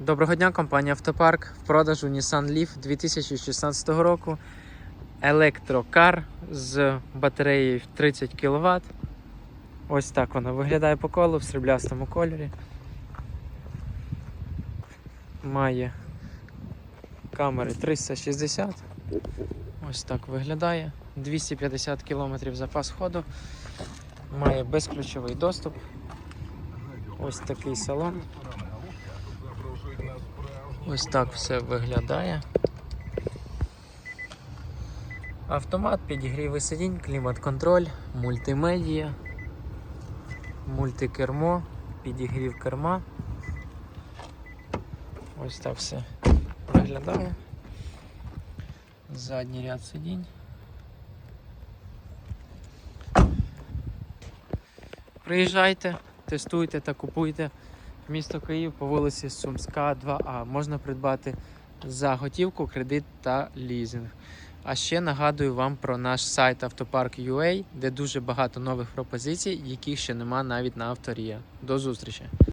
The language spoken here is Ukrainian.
Доброго дня, компанія Автопарк. В продажу Nissan Leaf 2016 року. Електрокар з батареєю в 30 кВт. Ось так вона виглядає по колу в сріблястому кольорі. Має камери 360. Ось так виглядає. 250 км запас ходу. Має безключовий доступ. Ось такий салон. Ось так все виглядає. Автомат, підігріви сидінь, клімат-контроль, мультимедія, мультикермо, підігрів керма. Ось так все виглядає. Задній ряд сидінь. Приїжджайте, тестуйте та купуйте. Місто Київ по вулиці Сумська, 2А. Можна придбати за готівку, кредит та лізинг. А ще нагадую вам про наш сайт Автопарк.ua, де дуже багато нових пропозицій, яких ще нема навіть на авторія. До зустрічі!